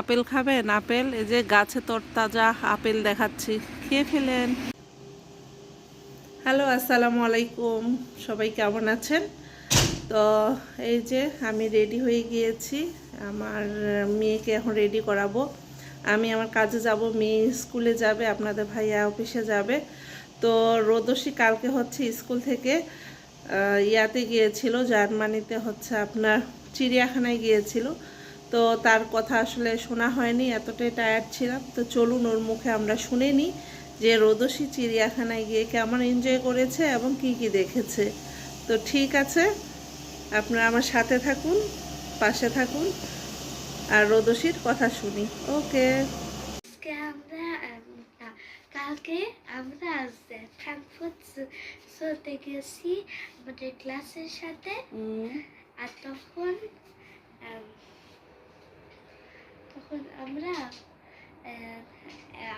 Apple খাবেন? Apple, এই যে গাছে তরতাজা আপেল দেখাচ্ছি। খেয়ে ফেলেন। হ্যালো, আসসালামু আলাইকুম। সবাই কেমন আছেন? তো এই যে আমি রেডি হয়ে গিয়েছি। আমার মেয়েকে এখন রেডি করাবো। আমি আমার কাজে যাব, মেয়ে স্কুলে যাবে, আপনাদের ভাইয়া অফিসে যাবে। তো রোদসী কালকে হচ্ছে স্কুল থেকে ইয়াতে গিয়েছিল, জার্মানিতে হচ্ছে আপনার চিড়িয়াখানায় গিয়েছিল। তো তার কথা আসলে শোনা হয়নি এতটাই টায়ার্ড ছিলাম। তো চলুন ওর মুখে আমরা শুনে নিই যে রোদসী চিড়িয়াখানায় গিয়ে কেমন এনজয় করেছে এবং কি কি দেখেছে। তো ঠিক আছে আপনারা আমার সাথে থাকুন পাশে থাকুন আর রোদসীর কথা শুনি। ওকে। আমরা কালকে আমরা ফ্রাঙ্কফুর্ট চলতে গেছি আমাদের ক্লাসের সাথে। আর তখন তখন আমরা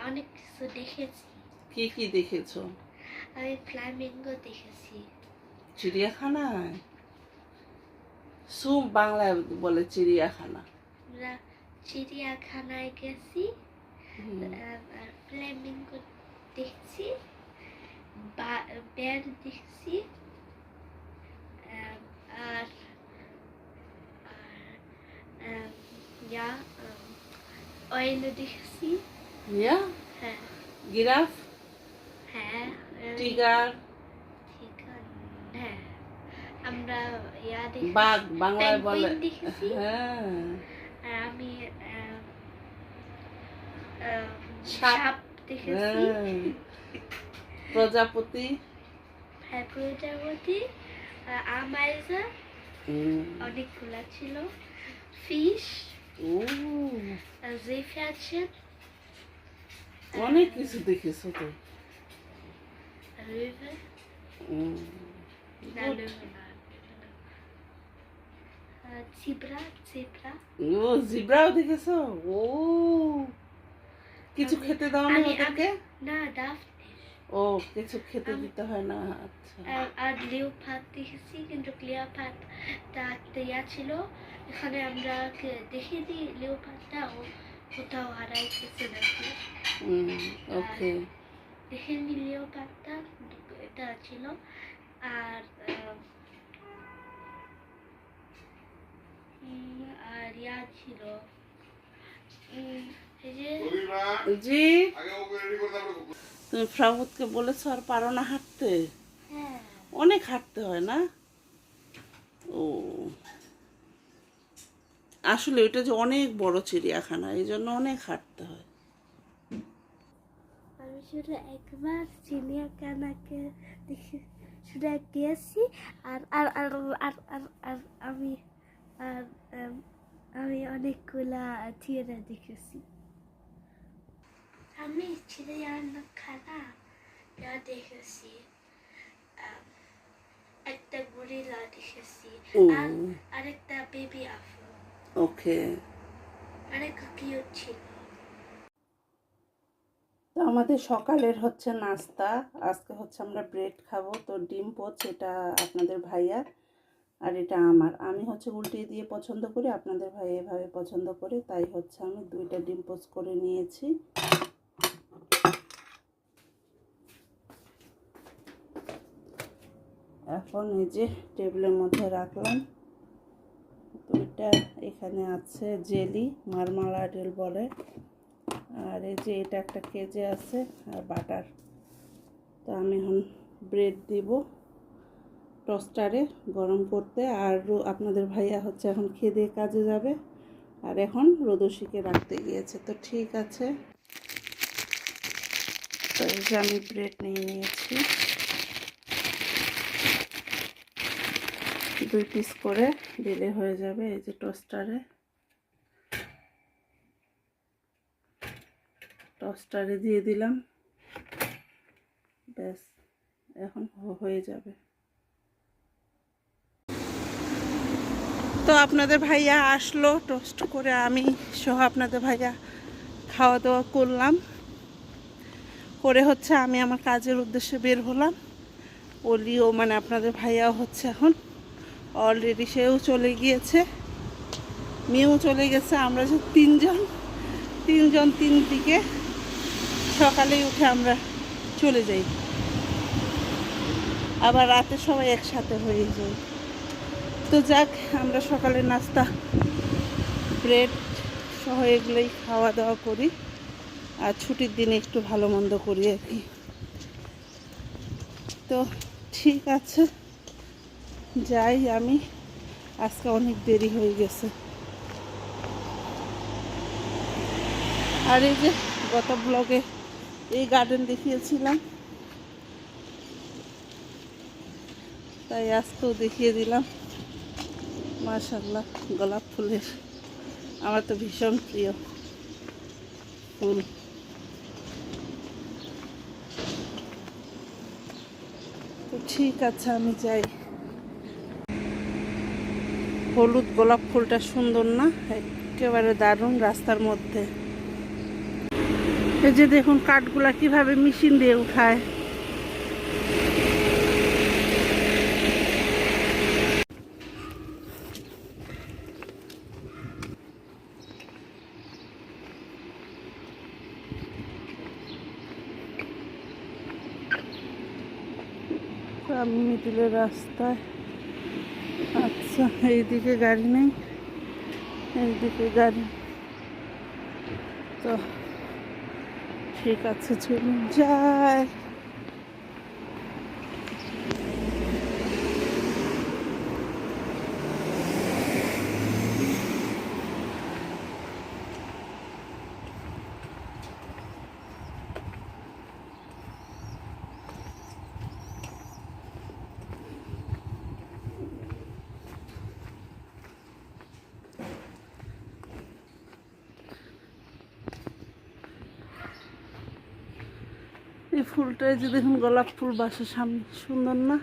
অনেক কিছু দেখেছি। কি কি দেখেছ? আমি ফ্লামিঙ্গো দেখেছি। চিড়িয়াখানায়? সু বাংলায় বলে চিড়িয়াখানা। আমরা চিড়িয়াখানায় গেছি আর ফ্লামিঙ্গো দেখছি বা- বের দেখছি আর আর ইয়া হ্যাঁ। গিরাফ হ্যাঁ আহ, টিগার ঠিক হ্যাঁ। আমরা ইয়া দেখেছি। বাঘ বাংলায় বলে। দেখেছি। হ্যাঁ। আর আমি আহ, আহ, সাপ। সাপ দেখেছি। হ্যাঁ। প্রজাপতি? হ্যাঁ প্রজাপতি আমাইজা। অনেকগুলা ছিল। ফিশ। ও জেফারশন অনেক কিছু দেখেছ তো রিভার হুম। না Good. river না জিব্রা জিব্রা ও জিব্রাও দেখেছ ও কিছু আমি- খেতে দাও না আমি- ওদেরকে না ডাফ ও কিছু খেতে দিতে হয় না আচ্ছা। আর লিওপাত দেখেছি কিন্তু লিওপাত তা ইয়া ছিল। এখানে আমরা কে- দেখে দিই লিওপাতটা ও কোথাও হারাই গেছে নাকি। ওকে। দেখে নি লিওপাতটা এটা ছিল। আর আর ইয়া ছিল। জি। তুমি ফ্রাউদকে বলেছ আর পারো না হাঁটতে। হ্যাঁ। অনেক হাঁটতে হয় না? ও। আসলে এটা যে অনেক বড় চিড়িয়াখানা এই জন্য অনেক হাঁটতে হয়। আমি শুধু একবার চিড়িয়াখানাকে দেখে শুধু গিয়েছি আর আর আর আর আর আর আমি আর আমি অনেকগুলা থিয়েটার দেখেছি। আমি চিড়িয়াখানা যা দেখেছি আম, একটা গরিলা দেখেছি। আর আরেকটা বেবি আফ্রো ওকে অনেক কিউট ছিল তো আমাদের সকালের হচ্ছে নাস্তা। আজকে হচ্ছে আমরা ব্রেড খাব। তো ডিম পোচ এটা আপনাদের ভাইয়া আর এটা আমার। আমি হচ্ছে উল্টিয়ে দিয়ে পছন্দ করি আপনাদের ভাই এভাবে পছন্দ করে। তাই হচ্ছে আমি দুইটা ডিম পোচ করে নিয়েছি। এখন এই যে টেবিলের মধ্যে রাখলাম। তো এটা এখানে আছে জেলি মারমালাডেল বলে। আর এই যে এটা একটা কেজে আছে আর বাটার। তো আমি এখন ব্রেড দিব টোস্টারে গরম করতে। আর আপনাদের ভাইয়া হচ্ছে এখন খেয়ে দিয়ে কাজে যাবে। আর এখন রোদসিকে রাখতে গিয়েছে। তো ঠিক আছে। তো এই যে আমি ব্রেড নিয়ে নিয়েছি। দুই পিস করে দিলে হয়ে যাবে এই যে টোস্টারে টস্টারে দিয়ে দিলাম। ব্যাস, এখন হয়ে যাবে। তো আপনাদের ভাইয়া আসলো টোস্ট করে, আমি সহ আপনাদের ভাইয়া খাওয়া দাওয়া করলাম। করে হচ্ছে আমি আমার কাজের উদ্দেশ্যে বের হলাম। অলিও মানে আপনাদের ভাইয়াও হচ্ছে এখন। অলরেডি সেও চলে গিয়েছে। মেয়েও চলে গেছে। আমরা যে তিনজন তিনজন তিন দিকে সকালেই উঠে আমরা চলে যাই। আবার রাতে সবাই একসাথে হয়ে যাই। তো যাক, আমরা সকালে নাস্তা, ব্রেড সহ এগুলোই খাওয়া দাওয়া করি। আর ছুটির দিনে একটু ভালো মন্দ করি আর কি। তো ঠিক আছে। যাই, আমি আজকে অনেক দেরি হয়ে গেছে। আর এই যে গত ব্লগে এই গার্ডেন দেখিয়েছিলাম, তাই আজকেও দেখিয়ে দিলাম। মাশাল্লাহ গোলাপ ফুলের, আমার তো ভীষণ প্রিয় ফুল। তো ঠিক আছে, আমি যাই। হলুদ গোলাপ ফুলটা সুন্দর না? একেবারে দারুণ রাস্তার মধ্যে। এই যে দেখুন কাঠগুলা কীভাবে মেশিন দিয়ে উঠায়। মিডিলের রাস্তায় এইদিকে গাড়ি নেই এইদিকে গাড়ি। তো ঠিক আছে চলুন যাই। ফুলটা যে দেখুন, গোলাপ ফুল বাসার সামনে। সুন্দর না?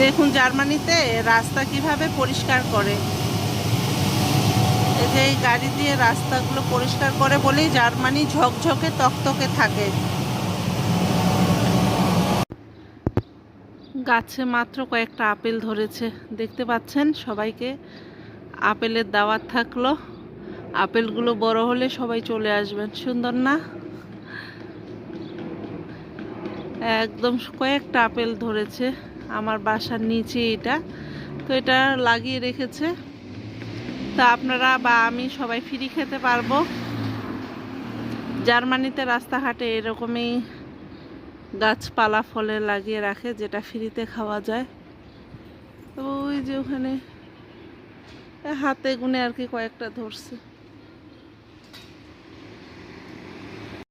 দেখুন, জার্মানিতে রাস্তা কীভাবে পরিষ্কার করে? এই যে এই গাড়ি দিয়ে রাস্তাগুলো পরিষ্কার করে বলেই জার্মানি ঝকঝকে তকতকে থাকে। গাছে মাত্র কয়েকটা আপেল ধরেছে। দেখতে পাচ্ছেন সবাইকে? আপেলের দাওয়াত থাকল। আপেলগুলো বড় হলে সবাই চলে আসবেন। সুন্দর না? একদম কয়েকটা আপেল ধরেছে। আমার বাসার নিচে এটা। তো এটা লাগিয়ে রেখেছে। তা আপনারা বা আমি সবাই ফ্রি খেতে পারব। জার্মানিতে রাস্তাঘাটে এরকমই গাছপালা ফলে লাগিয়ে রাখে, যেটা ফ্রিতে খাওয়া যায়। তো ওই যে ওখানে হাতে গুনে আর কি কয়েকটা ধরছে।